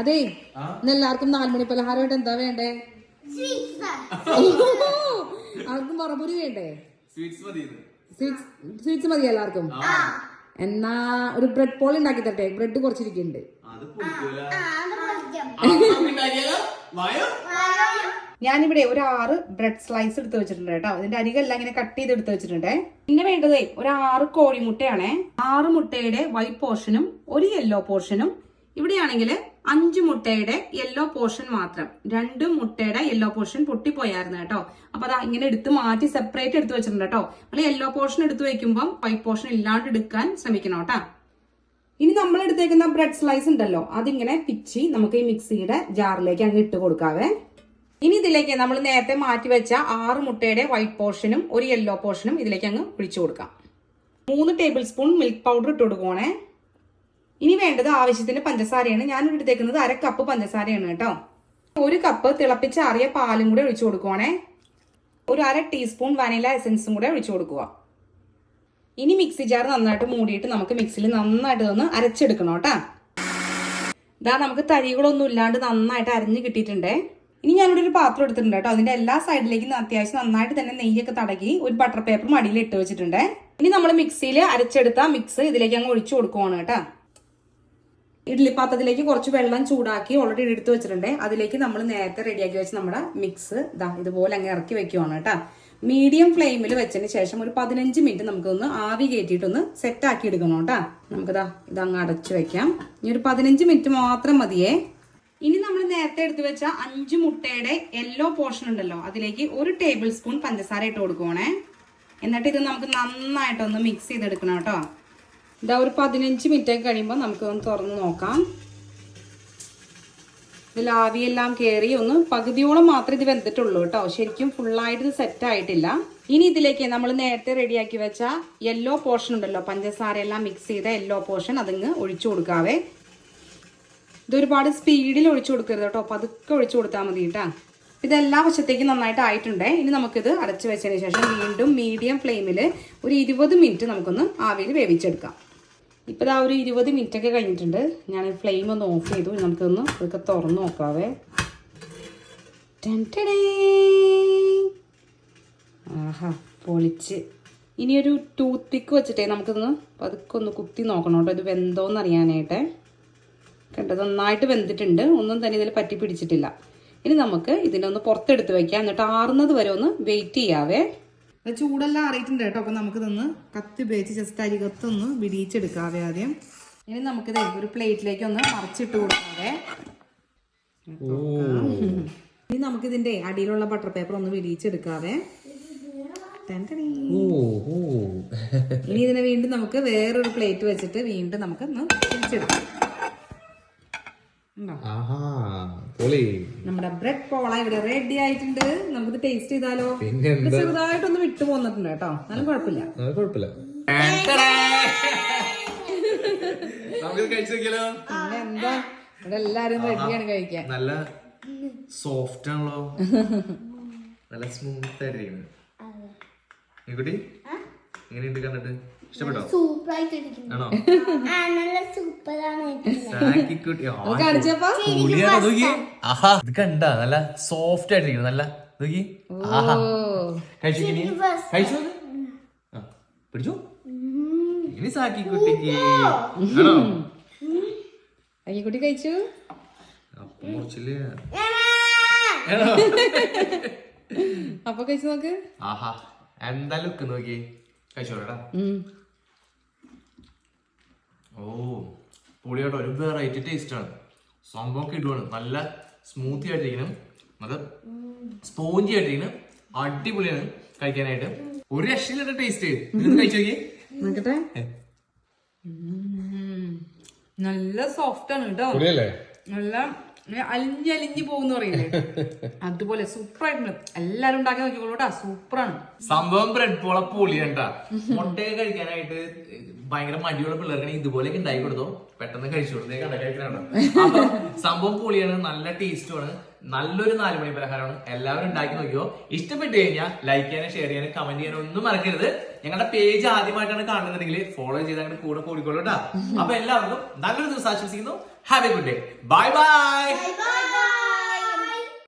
അതെ. ഇന്ന് എല്ലാവർക്കും നാലുമണി പലഹാരമായിട്ട് എന്താ വേണ്ടേ? ആർക്കും പറമ്പൂരി വേണ്ടേ? സ്വീറ്റ്സ് മതി സ്വീറ്റ്സ് സ്വീറ്റ്സ് മതി എല്ലാവർക്കും. എന്നാ ഒരു ബ്രെഡ് പോൾ ഉണ്ടാക്കി തരട്ടെ. ബ്രെഡ് കുറച്ചിരിക്കുന്നുണ്ട്. അത് പൊടിക്കൂല ആ, ഉണ്ടാക്കിയാലോ? വായോ? ഞാനിവിടെ ഒരു ആറ് ബ്രെഡ് സ്ലൈസ് എടുത്ത് വെച്ചിട്ടുണ്ട് കേട്ടോ. അതിന്റെ അരികെല്ലാം ഇങ്ങനെ കട്ട് ചെയ്ത് എടുത്ത് വെച്ചിട്ടുണ്ട്. പിന്നെ വേണ്ടത് ഒരു ആറ് കോഴിമുട്ടയാണേ. ആറ് മുട്ടയുടെ വൈറ്റ് പോർഷനും ഒരു യെല്ലോ പോർഷനും ഇവിടെയാണെങ്കിൽ അഞ്ച് മുട്ടയുടെ യെല്ലോ പോർഷൻ മാത്രം. രണ്ട് മുട്ടയുടെ യെല്ലോ പോർഷൻ പൊട്ടിപ്പോയായിരുന്നു കേട്ടോ. അപ്പൊ അതാ ഇങ്ങനെ എടുത്ത് മാറ്റി സെപ്പറേറ്റ് എടുത്ത് വെച്ചിട്ടുണ്ട് കേട്ടോ. നമ്മൾ യെല്ലോ പോർഷൻ എടുത്ത് വെക്കുമ്പോൾ വൈറ്റ് പോർഷൻ ഇല്ലാണ്ട് എടുക്കാൻ ശ്രമിക്കണം കേട്ടോ. ഇനി നമ്മൾ എടുത്തേക്കുന്ന ബ്രെഡ് സ്ലൈസ് ഉണ്ടല്ലോ അതിങ്ങനെ പിച്ചി നമുക്ക് ഈ മിക്സിയുടെ ജാറിലേക്ക് അങ്ങ് ഇട്ട് കൊടുക്കാവേ. ഇനി ഇതിലേക്ക് നമ്മൾ നേരത്തെ മാറ്റി വെച്ച ആറ് മുട്ടയുടെ വൈറ്റ് പോർഷനും ഒരു യെല്ലോ പോർഷനും ഇതിലേക്ക് അങ്ങ് ഒഴിച്ചു കൊടുക്കാം. മൂന്ന് ടേബിൾ സ്പൂൺ മിൽക്ക് പൗഡർ ഇട്ട് കൊടുക്കുവാണേ. ഇനി വേണ്ടത് ആവശ്യത്തിന് പഞ്ചസാരയാണ്. ഞാൻ എടുത്തേക്കുന്നത് അര കപ്പ് പഞ്ചസാരയാണ് കേട്ടോ. ഒരു കപ്പ് തിളപ്പിച്ച തിളപ്പിച്ചാറിയ പാലും കൂടെ ഒഴിച്ചു കൊടുക്കുവാണേ. ഒരു അര ടീസ്പൂൺ വനില എസൻസും കൂടെ ഒഴിച്ചു കൊടുക്കുക. ഇനി മിക്സി ജാർ നന്നായിട്ട് മൂടിയിട്ട് നമുക്ക് മിക്സിയിൽ നന്നായിട്ട് ഒന്ന് അരച്ചെടുക്കണം കേട്ടാ. ഇതാ നമുക്ക് തരികളൊന്നും ഇല്ലാണ്ട് നന്നായിട്ട് അരഞ്ഞ് കിട്ടിയിട്ടുണ്ടേ. ഇനി ഞാനിവിടെ ഒരു പാത്രം എടുത്തിട്ടുണ്ട് കേട്ടോ. അതിന്റെ എല്ലാ സൈഡിലേക്കും അത്യാവശ്യം നന്നായിട്ട് തന്നെ നെയ്യൊക്കെ തടകി ഒരു ബട്ടർ പേപ്പർ മടിയിൽ ഇട്ട് വെച്ചിട്ടുണ്ട്. ഇനി നമ്മൾ മിക്സിയിൽ അരച്ചെടുത്ത മിക്സ് ഇതിലേക്ക് അങ്ങ് ഒഴിച്ചു കൊടുക്കുവാണ് കേട്ടാ. ഇഡ്ഡലി പാത്രത്തിലേക്ക് കുറച്ച് വെള്ളം ചൂടാക്കി ഓൾറെഡി എടുത്ത് വെച്ചിട്ടുണ്ട്. അതിലേക്ക് നമ്മൾ നേരത്തെ റെഡിയാക്കി വെച്ച നമ്മുടെ മിക്സ് ഇതാ ഇതുപോലെ അങ്ങ് ഇറക്കി വെക്കുവാണ് കേട്ടാ. മീഡിയം ഫ്ലെയിമിൽ വെച്ചതിന് ശേഷം ഒരു പതിനഞ്ച് മിനിറ്റ് നമുക്കൊന്ന് ആവി കയറ്റിയിട്ടൊന്ന് സെറ്റ് ആക്കി എടുക്കണം കേട്ടാ. നമുക്കിതാ ഇതങ്ങ് അടച്ചു വെക്കാം. ഇനി ഒരു പതിനഞ്ച് മിനിറ്റ് മാത്രം മതിയേ. ഇനി നമ്മൾ നേരത്തെ എടുത്തു വെച്ച അഞ്ച് മുട്ടയുടെ യെല്ലോ പോർഷൻ ഉണ്ടല്ലോ അതിലേക്ക് ഒരു ടേബിൾ സ്പൂൺ പഞ്ചസാര ഇട്ട് കൊടുക്കുവാണേ. എന്നിട്ട് ഇത് നമുക്ക് നന്നായിട്ടൊന്ന് മിക്സ് ചെയ്തെടുക്കണം കേട്ടോ. ഇതാ ഒരു പതിനഞ്ച് മിനിറ്റ് ഒക്കെ കഴിയുമ്പോൾ നമുക്കൊന്ന് തുറന്ന് നോക്കാം. ഇതിൽ ആവിയെല്ലാം കയറി ഒന്ന് പകുതിയോളം മാത്രമേ ഇത് വെന്തിട്ടുള്ളൂ കേട്ടോ. ശരിക്കും ഫുള്ളായിട്ട് ഇത് സെറ്റ് ആയിട്ടില്ല. ഇനി ഇതിലേക്ക് നമ്മൾ നേരത്തെ റെഡിയാക്കി വെച്ച യെല്ലോ പോർഷൻ ഉണ്ടല്ലോ പഞ്ചസാര എല്ലാം മിക്സ് ചെയ്ത യെല്ലോ പോർഷൻ അതിങ്ങ് ഒഴിച്ചു കൊടുക്കാവേ. ഇതൊരുപാട് സ്പീഡിൽ ഒഴിച്ചു കൊടുക്കരുത് കേട്ടോ. പതുക്കെ ഒഴിച്ചു കൊടുത്താൽ മതി കേട്ടാ. ഇതെല്ലാ വശത്തേക്കും നന്നായിട്ട് ആയിട്ടുണ്ട്. ഇനി നമുക്കിത് അടച്ചു വെച്ചതിന് ശേഷം വീണ്ടും മീഡിയം ഫ്ലെയിമിൽ ഒരു ഇരുപത് മിനിറ്റ് നമുക്കൊന്ന് ആവിയിൽ വേവിച്ചെടുക്കാം. ഇപ്പോൾ ഇതാ ഒരു ഇരുപത് മിനിറ്റ് ഒക്കെ കഴിഞ്ഞിട്ടുണ്ട്. ഞാൻ ഫ്ലെയിം ഒന്ന് ഓഫ് ചെയ്തു. നമുക്കൊന്ന് ഇതൊക്കെ തുറന്ന് നോക്കാവേ. ആഹാ പൊളിച്ച്. ഇനിയൊരു ടൂത്ത് പിക്ക് വെച്ചിട്ടേ നമുക്കിതൊന്ന് പതുക്കെ ഒന്ന് കുത്തി നോക്കണം കേട്ടോ. ഇത് വെന്തോന്ന് അറിയാനായിട്ട്. കണ്ടോ നന്നായിട്ട് വെന്തിട്ടുണ്ട്. ഒന്നും തന്നെ ഇതിൽ പറ്റി പിടിച്ചിട്ടില്ല. ഇനി നമുക്ക് ഇതിനെ ഒന്ന് പുറത്തെടുത്ത് വെക്കാം. എന്നിട്ട് ആറുന്നത് വരെ ഒന്ന് വെയിറ്റ് ചെയ്യാവേ. അത് ചൂടെല്ലാം അറിയിട്ടുണ്ട് കേട്ടോ. അപ്പം നമുക്ക് നിന്ന് കത്തി ഉപയോഗിച്ച് ജസ്റ്റ് അരികത്തൊന്ന് വിടിയിച്ചെടുക്കാവേ ആദ്യം. ഇനി നമുക്കിത് ഒരു പ്ലേറ്റിലേക്ക് ഒന്ന് മറിച്ചിട്ട് കൊടുക്കാവേ. ഇനി നമുക്കിതിന്റെ അടിയിലുള്ള ബട്ടർ പേപ്പർ ഒന്ന് വിരിയിച്ചെടുക്കാവേ. ഇനി ഇതിനെ വീണ്ടും നമുക്ക് വേറൊരു പ്ലേറ്റ് വെച്ചിട്ട് വീണ്ടും നമുക്ക് ഒന്ന് തിരിച്ചെടുക്കാം പൊളി. നമ്മുടെ ബ്രെഡ് പോള ഇവിടെ റെഡി ആയിട്ടുണ്ട്. നമുക്ക് ടേസ്റ്റ് ചെയ്താലോ? പിന്നെ ചെറുതായിട്ടൊന്ന് വിട്ടു പോന്നിട്ടുണ്ട് കേട്ടോ. എന്നാലും കുഴപ്പമില്ല. കുഴപ്പമില്ല. എന്താ? ഇവിടെ എല്ലാരും റെഡിയാണ് കഴിക്കാൻ. നല്ല സോഫ്റ്റ് ആണല്ലോ. നല്ല സ്മൂത്ത് ആയിട്ടിരിക്കുന്നത് എങ്ങനെയുണ്ട് കണ്ടിട്ട്? ഇഷ്ടപ്പെട്ടോ? ആണോ? ഇത് കണ്ട നല്ല സോഫ്റ്റ് ആയിട്ടിരിക്കുന്നു നല്ല നോക്കി ആഹാ. കഴിച്ചു ഇനി? കഴിച്ചു ആ, പിടിച്ചു? ഇനി സാക്കിക്കുട്ടിക്ക് ആണോ? അയ്യക്കുട്ടി കഴിച്ചു? അപ്പൊ മുറിച്ചില്ലേ ആണോ? അപ്പൊ കഴിച്ചു നോക്ക്. ആഹാ എന്താ ലുക്ക് നോക്കി കഴിച്ചോടാ ഉം. ഓ പൊളിയോട്ടോ. ഒരു വെറൈറ്റി ടേസ്റ്റ് ആണ്. സംഭവമൊക്കെ ഇടുവാണ്. നല്ല സ്മൂത്തി ആയിട്ടിരിക്കണം അത് സ്പോഞ്ചി ആയിട്ടിരിക്കണം അടിപൊളിയാണ് കഴിക്കാനായിട്ട്. ഒരു രക്ഷയില്ലാത്ത ടേസ്റ്റ് കഴിച്ചു നോക്കി നോക്കട്ടെ. നല്ല സോഫ്റ്റ് ആണ് കേട്ടോ. പൊളിയല്ലേ? നല്ല ഇങ്ങനെ അലിഞ്ഞ് അലിഞ്ഞ് പോകുന്ന പറയില്ലേ? അതുപോലെ സൂപ്പർ ആയിട്ടുണ്ട് എല്ലാരും ഉണ്ടാക്കി നോക്കിക്കോളൂട്ടാ സൂപ്പറാണ്. സംഭവം ബ്രെഡ് പോള പൊളിയാണ്ടാ. മുട്ടയൊക്കെ കഴിക്കാനായിട്ട് ഭയങ്കര മടിയുള്ള പിള്ളേർക്കാണെങ്കിൽ ഇതുപോലെയൊക്കെ ഉണ്ടാക്കി കൊടുത്തോ. പെട്ടെന്ന് കഴിച്ചു കൊടുത്തേ കണ്ട കഴിക്കാനാണ് സംഭവം പൊളിയാണ് നല്ല ടേസ്റ്റുമാണ് നല്ലൊരു നാലുമണി പലഹാരമാണ്. എല്ലാവരും ഉണ്ടാക്കി നോക്കിയോ? ഇഷ്ടപ്പെട്ടു കഴിഞ്ഞാൽ ലൈക്ക് ചെയ്യാനും ഷെയർ ചെയ്യാനും കമന്റ് ചെയ്യാനും ഒന്നും മറക്കരുത്. ഞങ്ങളുടെ പേജ് ആദ്യമായിട്ടാണ് കാണുന്നുണ്ടെങ്കിൽ ഫോളോ ചെയ്ത് കൂടെ കൂടിക്കോളൂ കേട്ടോ അപ്പൊ എല്ലാവർക്കും നല്ലൊരു ദിവസം ആശംസിക്കുന്നു. Have a good day bye bye